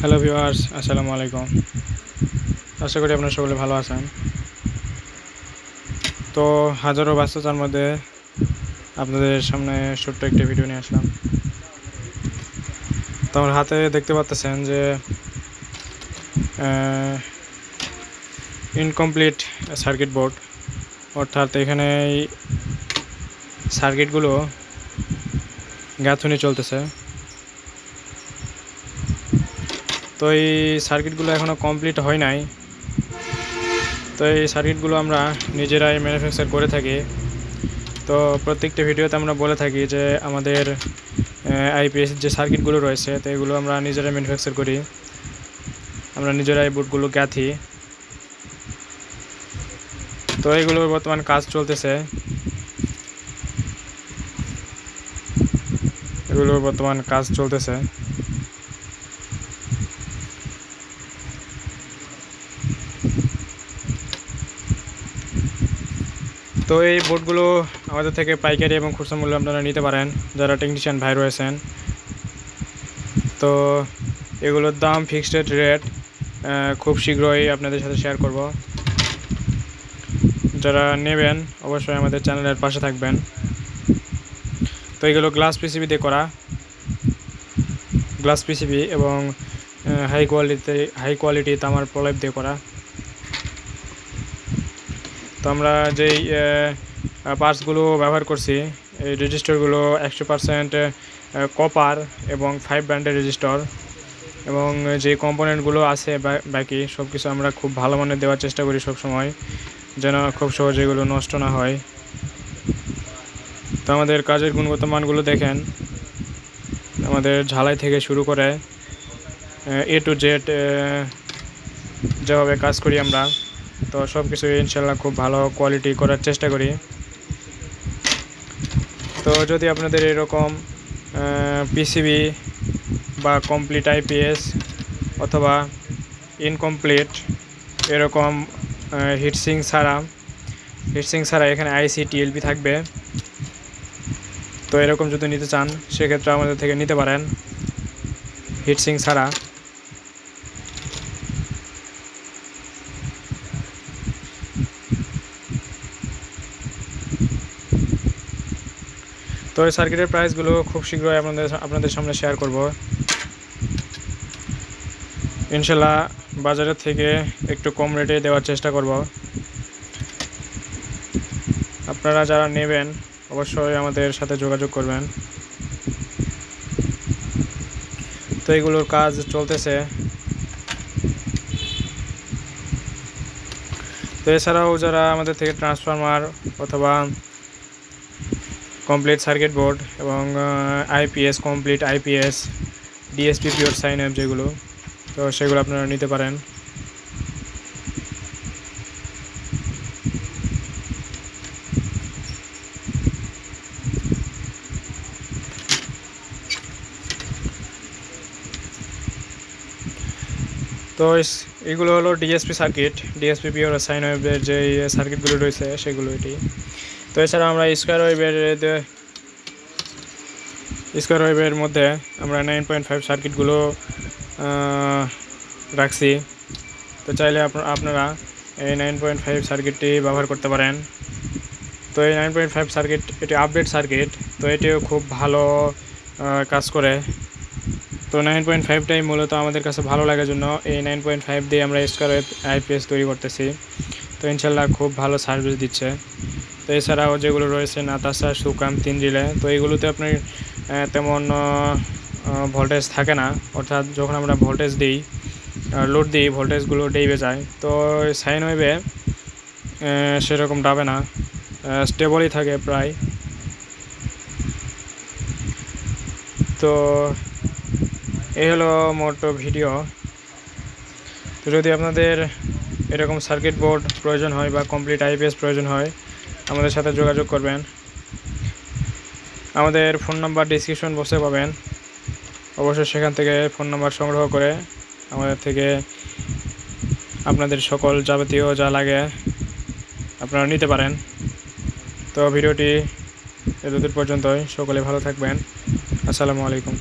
Hello viewers আসসালামু আলাইকুম। আশা করি আপনারা সকলে ভালো আছেন। তো হাজারো ব্যস্ততার মধ্যে আপনাদের সামনে ছোট্ট একটি ভিডিও নিয়ে আসলাম। তো আমার হাতে দেখতে পাচ্তেছেন যে ইনকমপ্লিট সার্কিট বোর্ড অর্থাৎ এখানে এই সার্কিটগুলো গাঁথুনি চলতেছে। তো এই সার্কিটগুলো এখনও কমপ্লিট হয় নাই। তো এই সার্কিটগুলো আমরা নিজেরাই ম্যানুফ্যাকচার করে থাকি। তো প্রত্যেকটা ভিডিওতে আমরা বলে থাকি যে আমাদের আইপিএস যে সার্কিটগুলো রয়েছে, তো এগুলো আমরা নিজেরাই ম্যানুফ্যাকচার করি। আমরা নিজেরাই বুটগুলো গাঁথি। তো এগুলোর বর্তমান কাজ চলতেছে। এগুলোর বর্তমান কাজ চলতেছে। তো এই বোটগুলো আমাদের থেকে পাইকারি এবং খুচরা মূল্যে আপনারা নিতে পারেন। যারা টেকনিশিয়ান ভাই রয়েছেন। তো এগুলোর দাম ফিক্সড রেট খুব শীঘ্রই আপনাদের সাথে শেয়ার করব। যারা নেবেন, অবশ্যই আমাদের চ্যানেলের পাশে থাকবেন। তো এগুলো গ্লাস পিসিবি দিয়ে করা। গ্লাস পিসিবি এবং হাই কোয়ালিটি হাই কোয়ালিটি তামার প্রলেপ দিয়ে করা। তো আমরা যেই পার্টসগুলো ব্যবহার করছি, এই রেজিস্টারগুলো একশো পারসেন্ট কপার এবং ফাইভ ব্র্যান্ডের রেজিস্টার এবং যে কম্পোনেন্টগুলো আছে বাকি সব কিছু আমরা খুব ভালো মানের দেওয়ার চেষ্টা করি সব সময় যেন খুব সহজে এগুলো নষ্ট না হয়। তো আমাদের কাজের গুণগত মানগুলো দেখেন, আমাদের ঝালাই থেকে শুরু করে, এ টু জেড যেভাবে কাজ করি আমরা তো সব কিছু ইনশাল্লাহ খুব ভালো কোয়ালিটি করার চেষ্টা করি। তো যদি আপনাদের এরকম পিসিবি বা কমপ্লিট আইপিএস অথবা ইনকমপ্লিট এরকম হিটসিং ছাড়া হিটসিং ছাড়া এখানে আইসি টিএলপি থাকবে। তো এরকম যদি নিতে চান, সেক্ষেত্রে আমাদের থেকে নিতে পারেন হিটসিং ছাড়া। তো এই সার্কিটের প্রাইসগুলো খুব শীঘ্রই আপনাদের আপনাদের সামনে শেয়ার করব। ইনশাল্লাহ বাজারের থেকে একটু কম রেটে দেওয়ার চেষ্টা করব। আপনারা যারা নেবেন, অবশ্যই আমাদের সাথে যোগাযোগ করবেন। তো এগুলোর কাজ চলতেছে। তো এছাড়াও যারা আমাদের থেকে ট্রান্সফরমার অথবা কমপ্লিট সার্কিট বোর্ড এবং IPS complete IPS DSP pure sine app যেগুলো, তো সেগুলো আপনারা নিতে পারেন। তো এগুলো হলো DSP circuit DSP pure sine ওয়েবের যে সার্কিটগুলো রয়েছে, সেগুলো এটি। তো এছাড়া আমরা স্কোয়ার ওয়েবের স্কোয়ার ওয়েবের মধ্যে আমরা নাইন পয়েন্ট ফাইভ সার্কিটগুলো রাখছি। তো চাইলে আপনারা এই নাইন পয়েন্ট ফাইভ সার্কিটটি ব্যবহার করতে পারেন। তো এই নাইন পয়েন্ট ফাইভ সার্কিট এটি আপডেট সার্কিট তো এটিও খুব ভালো কাজ করে। তো নাইন পয়েন্ট ফাইভটাই মূলত আমাদের কাছে ভালো লাগার জন্য এই নাইন পয়েন্ট ফাইভ দিয়ে আমরা স্কোয়ার আইপিএস তৈরি করতেছি। তো ইনশাল্লাহ খুব ভালো সার্ভিস দিচ্ছে। তো এছাড়াও যেগুলো রয়েছে নাতাসা সুকাম তিন রিলে তো এইগুলোতে আপনার তেমন ভোল্টেজ থাকে না। অর্থাৎ যখন আমরা ভোল্টেজ দিই লোড দিই ভোল্টেজগুলো ডেইবে যায়। তো সাইন ওয়েবে সেরকম ডাবে না। স্টেবলই থাকে প্রায়। তো এই হলো মোট ভিডিও তো যদি আপনাদের এরকম সার্কিট বোর্ড প্রয়োজন হয় বা কমপ্লিট আইপিএস প্রয়োজন হয় আমাদের সাথে যোগাযোগ করবেন। আমাদের ফোন নাম্বার ডিসক্রিপশন বসে পাবেন। অবশ্যই সেখান থেকে ফোন নাম্বার সংগ্রহ করে আমাদের থেকে আপনাদের সকল যাবতীয় যা লাগে আপনারা নিতে পারেন। তো ভিডিওটি এতদূর পর্যন্তই। সকলে ভালো থাকবেন। আসসালামু আলাইকুম।